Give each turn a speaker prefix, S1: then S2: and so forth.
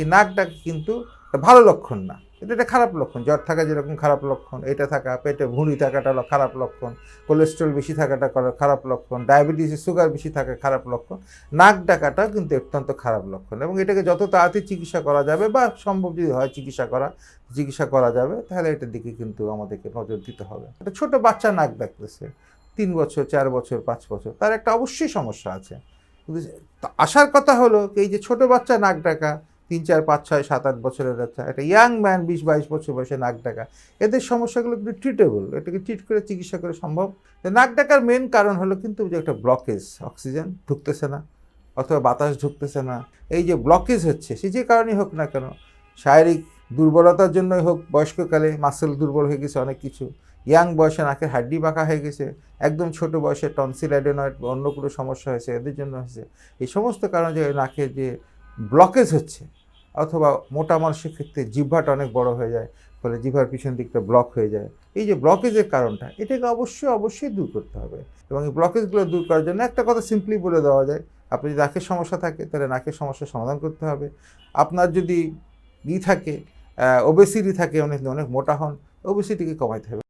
S1: এই নাক ডাক কিন্তু ভালো লক্ষণ না। এটা একটা খারাপ লক্ষণ। জ্বর থাকা যেরকম খারাপ লক্ষণ, এটা থাকা, পেটে ভুঁড়ি থাকাটা খারাপ লক্ষণ কোলেস্ট্রল বেশি থাকাটা খারাপ লক্ষণ ডায়াবেটিসের সুগার বেশি থাকা খারাপ লক্ষণ, নাক ডাকাটাও কিন্তু অত্যন্ত খারাপ লক্ষণ। এবং এটাকে যত তাড়াতাড়ি চিকিৎসা করা যাবে বা সম্ভব যদি হয় চিকিৎসা করা চিকিৎসা করা যাবে, তাহলে এটার দিকে কিন্তু আমাদেরকে নজর দিতে হবে। একটা ছোটো বাচ্চা নাক ডাকতেছে, তিন বছর, চার বছর, পাঁচ বছর, তার একটা অবশ্যই সমস্যা আছে। আসার কথা হলো, এই যে ছোট বাচ্চা নাক ডাকা তিন চার পাঁচ ছয় সাত আট বছরের বাচ্চা। একটা ইয়াং ম্যান বিশ বাইশ বছর বয়সে নাক ডাকা। এদের সমস্যাগুলো কিন্তু ট্রিটেবল এটাকে ট্রিট করে, চিকিৎসা করে সম্ভব। নাক ডাকার মেন কারণ হলো কিন্তু যে একটা ব্লকেজ অক্সিজেন ঢুকতেছে না, অথবা বাতাস ঢুকতেছে না। এই যে ব্লকেজ হচ্ছে, সে যে কারণেই হোক না কেন, শারীরিক দুর্বলতার জন্যই হোক, বয়স্ককালে মাসেল দুর্বল হয়ে গেছে অনেক কিছু ইয়াং বয়সে নাকের হাড্ডি বাঁকা হয়ে গেছে, একদম ছোট বয়সে টনসিল অ্যাডেনয়েড বা অন্য কোনো সমস্যা হয়েছে, এদের জন্য হয়েছে। এই সমস্ত কারণে যে নাকের যে ব্লকেজ হচ্ছে অথবা মোটা মানুষের ক্ষেত্রে জিহ্বাটা অনেক বড় হয়ে যায়, ফলে জিহ্বার পিছন দিকটা ব্লক হয়ে যায়। এই যে ব্লকেজের কারণটা, এটাকে অবশ্যই অবশ্যই দূর করতে হবে। এবং এই ব্লকেজগুলো দূর করার জন্য একটা কথা সিম্পলি বলে দেওয়া যায়, আপনি যদি নাকের সমস্যা থাকে, তাহলে নাকের সমস্যার সমাধান করতে হবে। আপনার যদি ই থাকে ওবেসিটি থাকে, অনেক অনেক মোটা হন ওবেসিটিকে কমাইতে হবে।